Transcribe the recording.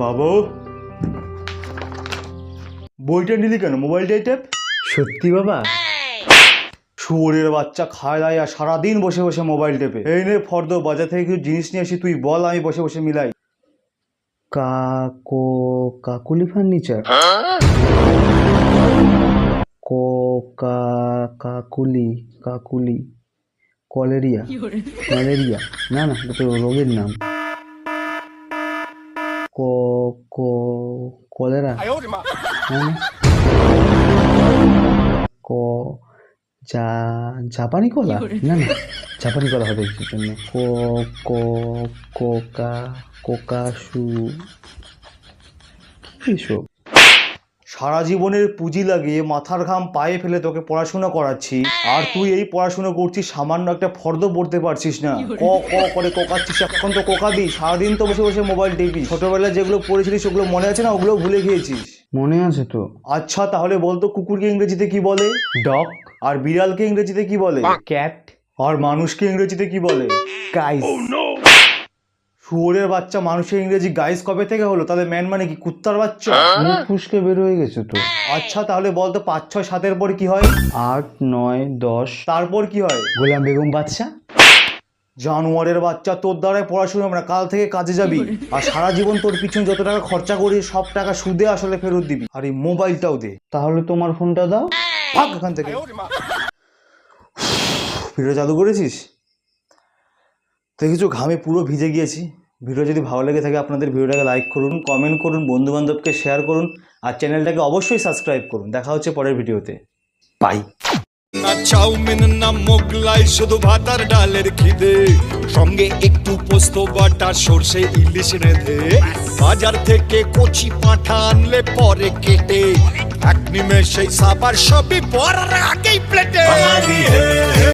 বাবু। বইটা নিলি কেন? মোবাইলটাই টেপ? সত্যি বাবা? শুয়োরের বাচ্চা খায় দায় আর সারাদিন বসে বসে মোবাইল টেপে। এই নে ফর্দ বাজার থেকে কিছু জিনিস নিয়ে আসি তুই বল আমি বসে বসে মিলাই। কাকো কাকুলি ফার্নিচার? কো কা কাকুলি কাকুলি। কলেরিয়া। ম্যালেরিয়া না না তো রোগের নাম। কো কো কলেরা? না না ক জা জাপানি কলা? না না জাপানি কলা হবে কিছুর জন্য। কো কো কোকা কোকাশু কি এসব সারা জীবনের পুঁজি লাগিয়ে মাথার ঘাম পায়ে ফেলে তোকে পড়াশোনা করাচ্ছি। আর তুই এই পড়াশোনা করছিস সামান্য একটা ফর্দ পড়তে পারছিস না। ক ক করে কোকাচ্ছিস এখন তো কোকা দিই সারাদিন তো বসে বসে মোবাইল টিপি। ছোটবেলায় যেগুলো পড়েছিলিস ওগুলো মনে আছে না? ওগুলো ভুলে গিয়েছিস। মনে আছে তো। আচ্ছা তাহলে বলতো কুকুরকে ইংরেজিতে কি বলে? ডগ। আর বিড়ালকে ইংরেজিতে কি বলে? ক্যাট। আর মানুষকে ইংরেজিতে কি বলে? গাইস শুয়োরের বাচ্চা মানুষের ইংরেজি গাইস কবে থেকে হলো? তাহলে ম্যান মানে কি কুত্তার বাচ্চা? মুখ ফুসকে বের হয়ে গেছে তো। আচ্ছা তাহলে বলতো পাঁচ ছয় সাতের পর কি হয়? আট নয় দশ। তারপর কি হয়? গোলাম বেগম বাচ্চা জানোয়ারের বাচ্চা তোর দ্বারাই পড়াশোনা আমরা কাল থেকে কাজে যাবি। আর সারা জীবন তোর পিছনে যত টাকা খরচা করি সব টাকা সুদে আসলে ফেরত দিবি। আর এই মোবাইলটাও দে। তাহলে তোমার ফোনটা দাও। ভাগ এখান থেকে। ভিডিও চালু করেছিস? দেখেছ ঘামে পুরো ভিজে গিয়েছি। ভিডিও যদি ভালো লেগে থাকে আপনাদের ভিডিওটাকে লাইক করুন কমেন্ট করুন বন্ধু বান্ধবকে শেয়ার করুন আর চ্যানেলটাকে অবশ্যই সাবস্ক্রাইব করুন। দেখা হচ্ছে পরের ভিডিওতে। বাই না চাউমিন না মোগলাই শুধু ভাত আর ডালের খিদে। সঙ্গে একটু পোস্ত বাটা সর্ষে ইলিশ রেঁধে। বাজার থেকে কচি পাঁঠা আনলে পরে কেটে। এক নিমেষেই সাবার সবই পর আগেই প্লেটে